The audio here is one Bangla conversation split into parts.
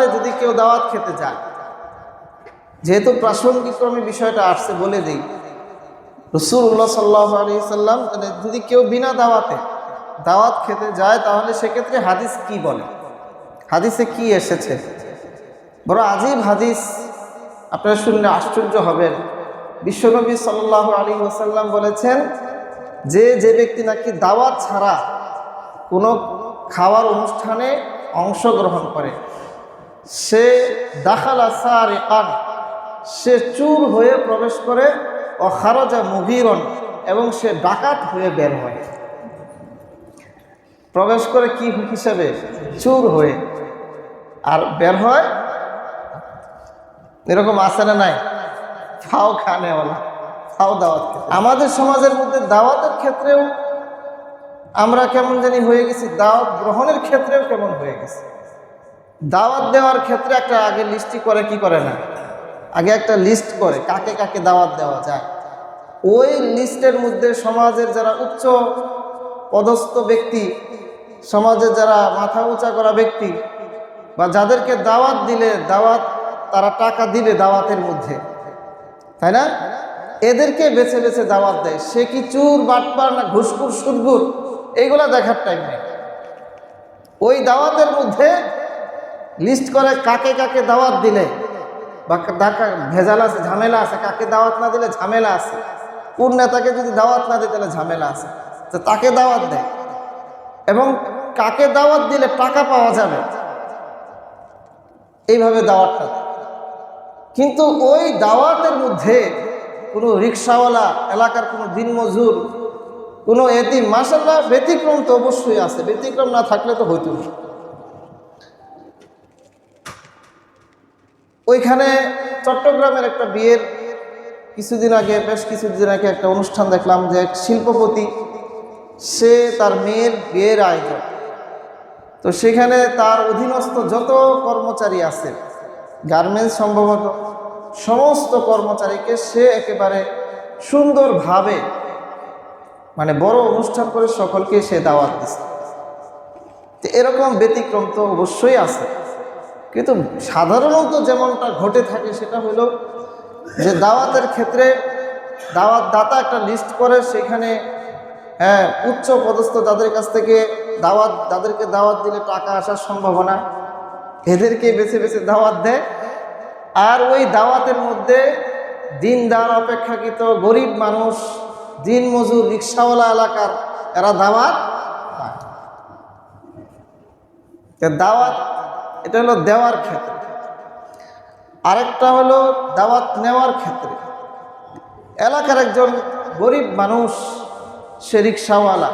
দাওয়াতে যদি কেউ দাওয়াত খেতে যায় যেহেতু প্রাসঙ্গিক ক্রমে বিষয়টা আসছে বলে দিই, রসুল্লাহ সাল্লাহ আলী সাল্লাম যদি কেউ বিনা দাওয়াতে দাওয়াত খেতে যায়, তাহলে সেক্ষেত্রে হাদিস কি বলে? হাদিসে কি এসেছে? বড় আজীব হাদিস। আপনারা শুনলে আশ্চর্য হবেন। বিশ্বনবী সাল্লাহ আলী ওসাল্লাম বলেছেন, যে যে ব্যক্তি নাকি দাওয়াত ছাড়া কোনো খাওয়ার অনুষ্ঠানে অংশগ্রহণ করে সে দাখাল আসার একান সে চুর হয়ে প্রবেশ করে, ও খারজা মুভিরন এবং সে ডাকাত হয়ে বের হয়। প্রবেশ করে কি হিসাবে? চুর হয়ে। আর বের হয়? এরকম আছে না নাই? ফাও খানেওয়ালা, ফাও দাওয়াত আমাদের সমাজের মধ্যে দাওয়াতের ক্ষেত্রেও আমরা কেমন জানি হয়ে গেছি, দাওয়াত গ্রহণের ক্ষেত্রেও কেমন হয়ে গেছে। দাওয়াত দেওয়ার ক্ষেত্রে একটা আগে লিস্টই করে, কি করে না? আগে একটা লিস্ট করে, কাকে কাকে দাওয়াত দেওয়া যায়। ওই লিস্টের মধ্যে সমাজের যারা উচ্চ পদস্থ ব্যক্তি, সমাজের যারা মাথা উঁচা করা ব্যক্তি, বা যাদেরকে দাওয়াত দিলে দাওয়াত, তারা টাকা দিবে দাওয়াতের মধ্যে। তাই না? এদেরকে বেছে বেছে দাওয়াত দেয়। সে কি চুর, বাটপার না ঘুসপুর সুদগুর এইগুলা দেখার টাইম নেই। ওই দাওয়াতের মধ্যে লিস্ট করে কাকে কাকে দাওয়াত দিলে? বা ভেজাল আছে, ঝামেলা আছে, কাকে দাওয়াত না দিলে ঝামেলা আছে? কোন নেতাকে যদি দাওয়াত না দিই তাহলে ঝামেলা আছে। তো তাকে দাওয়াত দেয়। এবং কাকে দাওয়াত দিলে টাকা পাওয়া যাবে? এইভাবে দাওয়াতটা। কিন্তু ওই দাওয়াতের মধ্যে কোনো রিক্সাওয়ালা, এলাকার কোনো দিনমজুর, কোনো এটি মাসাল্লাহ ব্যতিক্রম তো অবশ্যই আছে। ব্যতিক্রম না থাকলে তো হইতো না। ওইখানে চট্টগ্রামের একটা বিয়ের কিছুদিন আগে, বেশ কিছুদিন আগে একটা অনুষ্ঠান দেখলাম যে এক শিল্পপতি, সে তার মেয়ের বিয়ের আয়োজন। তো সেখানে তার অধীনস্থ যত কর্মচারী আছে, গার্মেন্টস সম্ভবত, সমস্ত কর্মচারীকে সে একেবারে সুন্দরভাবে মানে বড় অনুষ্ঠান করে সকলকে সে দাওয়াত দিচ্ছে এরকম ব্যতিক্রম তো অবশ্যই আছে। কিন্তু সাধারণত যেমনটা ঘটে থাকে সেটা হলো যে দাওয়াতের ক্ষেত্রে দাওয়াত দাতা একটা লিস্ট করে, সেখানে হ্যাঁ উচ্চ পদস্থ যাদের কাছ থেকে দাওয়াত তাদেরকে দাওয়াত দিলে টাকা আসার সম্ভাবনা, এদেরকে বেছে বেছে দাওয়াত দেয় আর ওই দাওয়াতের মধ্যে দিনদার, অপেক্ষাকৃত, গরিব মানুষ, দিন মজুর, রিক্সাওয়ালা এলাকার, এরা দাওয়াত। দাওয়াত এটা হলো দেওয়ার ক্ষেত্রে। আরেকটা হলো দাওয়াত নেওয়ার ক্ষেত্রে। এলাকার একজন গরিব মানুষ, সে রিক্সাওয়ালা,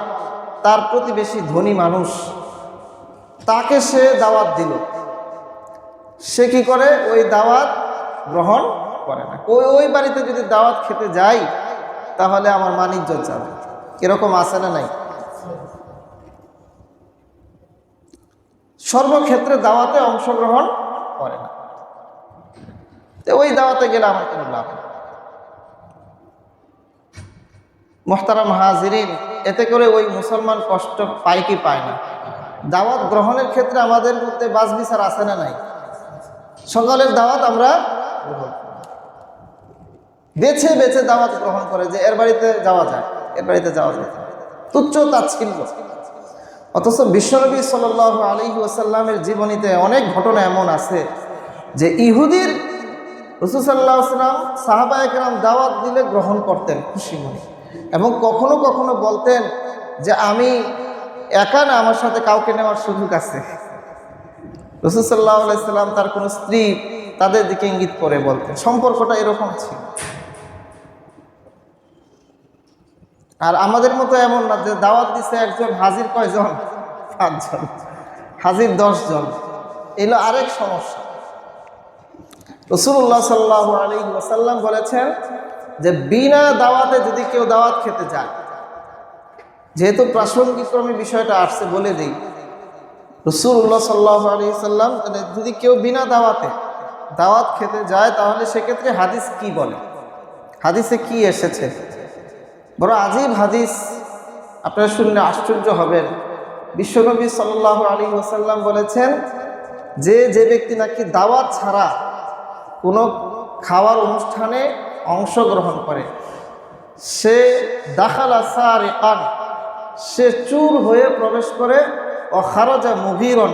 তার প্রতিবেশী ধনী মানুষ, তাকে সে দাওয়াত দিল। সে কি করে? ওই দাওয়াত গ্রহণ করে না। ওই ওই বাড়িতে যদি দাওয়াত খেতে যাই, তাহলে আমার মানিজ্য যাবে এরকম আসে না নাই? সর্বক্ষেত্রে দাওয়াতে অংশগ্রহণ করে না। ওই দাওয়াতে গেলে আমার কোনো লাভ নেই। মোহতারাম হাজিরিন, এতে করে ওই মুসলমান কষ্ট পায় কি পায় না? দাওয়াত গ্রহণের ক্ষেত্রে আমাদের মধ্যে বাস বিচার আছে না নাই? সকালের দাওয়াত আমরা। বেছে বেছে দাওয়াত গ্রহণ করে যে এর বাড়িতে যাওয়া যায়, এর বাড়িতে যাওয়া যায়। তুচ্ছ তাচ্ছিল্য। অথচ বিশ্বনবী সাল আলী ওসাল্লামের জীবনীতে অনেক ঘটনা এমন আছে যে ইহুদির রসুসাল্লাহ আসলাম সাহাবা একরাম দাওয়াত দিলে গ্রহণ করতেন খুশি মনে। এবং কখনো কখনো বলতেন যে আমি একা না, আমার সাথে কাউকে নেওয়ার সুযোগ আছে। রসুসাল্লাহ আলাইসাল্লাম তার কোনো স্ত্রী তাদের দিকে ইঙ্গিত করে বলতেন। সম্পর্কটা এরকম ছিল। আর আমাদের মতো এমন না যে দাওয়াত দিছে একজন, হাজির কয়জন? পাঁচজন। হাজির দশজন। এলো আরেক সমস্যা। রসুল্লাহ সাল্লাহ আলী ওসাল্লাম বলেছেন যে বিনা দাওয়াতে যদি কেউ দাওয়াত খেতে যায়, যেহেতু প্রাসঙ্গিক ক্রমে বিষয়টা আসছে বলে দিই রসুল্লাহ সাল্লাহ আলী সাল্লাম যদি কেউ বিনা দাওয়াতে দাওয়াত খেতে যায়, তাহলে সেক্ষেত্রে হাদিস কি বলে? হাদিসে কি এসেছে? বড় আজীব হাদিস। আপনারা শুনলে আশ্চর্য হবেন। বিশ্বনবী সাল্লাহ আলী ওসাল্লাম বলেছেন, যে যে ব্যক্তি নাকি দাওয়াত ছাড়া কোনো খাওয়ার অনুষ্ঠানে অংশগ্রহণ করে, সে দাখাল দাখালা সারিকান সে চুর হয়ে প্রবেশ করে, ও খারজা মুগিরন,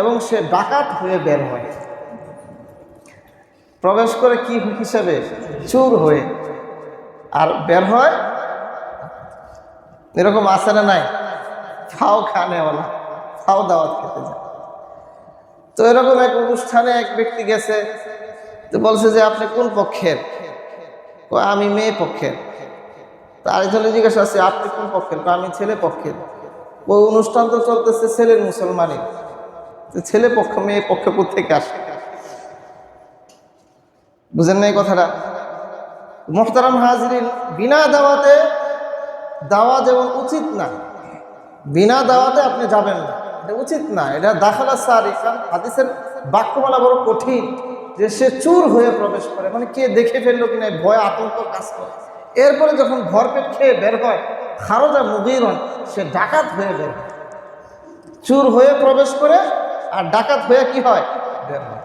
এবং সে ডাকাত হয়ে বের হয়। প্রবেশ করে কি হিসাবে? চুর হয়ে, আর বের হয় এরকম আছে না নাই? ফাও খানেওয়ালা ফাও দাওয়াত খেতে যায়। তো এরকম এক অনুষ্ঠানে এক ব্যক্তি গেছে, তো বলছে যে, আপনি কোন পক্ষের? আমি মেয়ে পক্ষের। তা আরেকজনে জিজ্ঞাসা আছে আপনি কোন পক্ষের? আমি ছেলে পক্ষের। ওই অনুষ্ঠান তো চলতেছে ছেলের মুসলমানে ছেলে পক্ষ, মেয়ে পক্ষ থেকে আসে? বুঝেন না এই কথাটা? মোহতারাম হাজরিন বিনা দাওয়াতে দাওয়া যেমন উচিত না। বিনা দাওয়াতে আপনি যাবেন না। এটা উচিত না। এটা দাখালা ইসলাম হাদিসের বাক্যমালা বড় কঠিন যে সে চুর হয়ে প্রবেশ করে। মানে কে দেখে ফেলল কিনা ভয় আতঙ্ক কাজ করে। এরপরে যখন ভরপেট খেয়ে বের হয়, খারজা মুগিরন সে ডাকাত হয়ে বের চুর হয়ে প্রবেশ করে আর ডাকাত হয়ে কি হয়? বের হয়।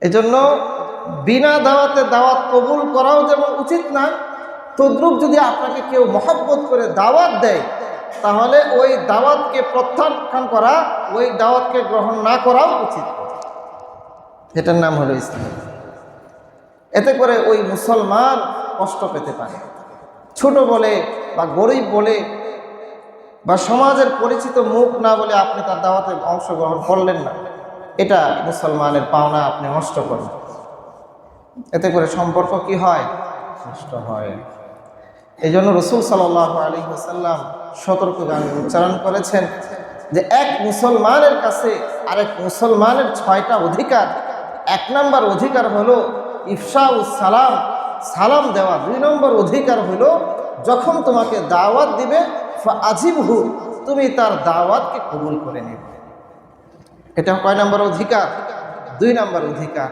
এজন্য বিনা দাওয়াতে দাওয়াত কবুল করাও যেমন উচিত না তদ্রুপ যদি আপনাকে কেউ মহব্বত করে দাওয়াত দেয়, তাহলে ওই দাওয়াতকে প্রত্যাখ্যান করা, ওই দাওয়াতকে গ্রহণ না করাও উচিত। এটার নাম হলো ইসলাম। এতে করে ওই মুসলমান কষ্ট পেতে পারে। ছোট বলে বা গরিব বলে বা সমাজের পরিচিত মুখ না বলে আপনি তার দাওয়াতে অংশগ্রহণ করলেন না, এটা মুসলমানের পাওনা আপনি নষ্ট করেন এতে করে সম্পর্ক কি হয়? নষ্ট হয়। এই জন্য রসুল সাল্লাহ আলী সাল্লাম সতর্কগামী উচ্চারণ করেছেন যে এক মুসলমানের কাছে আরেক মুসলমানের ছয়টা অধিকার, এক নম্বর অধিকার হলো ইফসা সালাম সালাম দেওয়া। দুই নম্বর অধিকার হলো যখন তোমাকে দাওয়াত দিবে আজিব হু তুমি তার দাওয়াতকে কবুল করে নেবে। এটা কয় নম্বর অধিকার? দুই নম্বর অধিকার।